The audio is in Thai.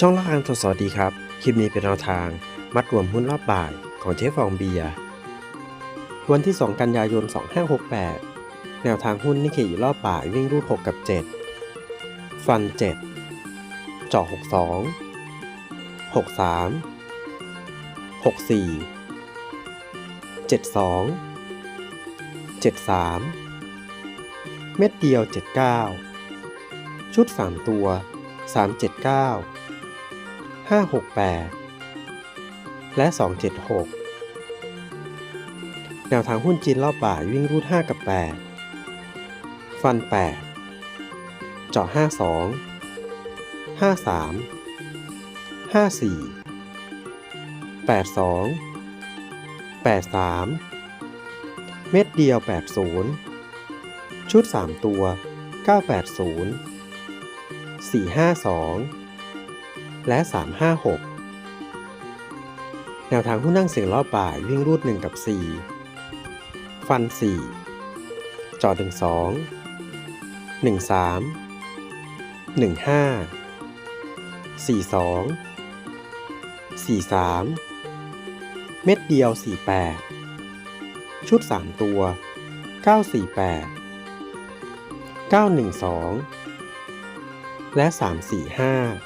ช่องละครสวัสดีครับ คลิปนี้เป็นแนวทาง มัดรวมหุ้นรอบบ่ายของเจ๊ฟองเบียร์วันที่ 2 กันยายน 2568 แนวทางหุ้นนิเคอีรอบบ่ายวิ่งรูด 6 กับ 7 ฟัน 7 เจาะ 62 63 64 72 73 เม็ดเดียว 79 ชุด 3 ตัว 379 568 และ 276 แนวทางหุ้นจีนรอบบ่ายวิ่งรูด 5 กับ 8 ฟัน 8 เจาะ 52 53 54 82 83 เม็ดเดียว 80 ชุด 3 ตัว 980 452 และ 356 แนวทางหุ้นนั่งเสียงรอบบ่ายวิ่งรูด 1 กับ 4 ฟัน 4 จอดึง2 1 3 1 5 4 2 4 3 เม็ดเดียว 48 ชุด 3 ตัว 948 912 และ 345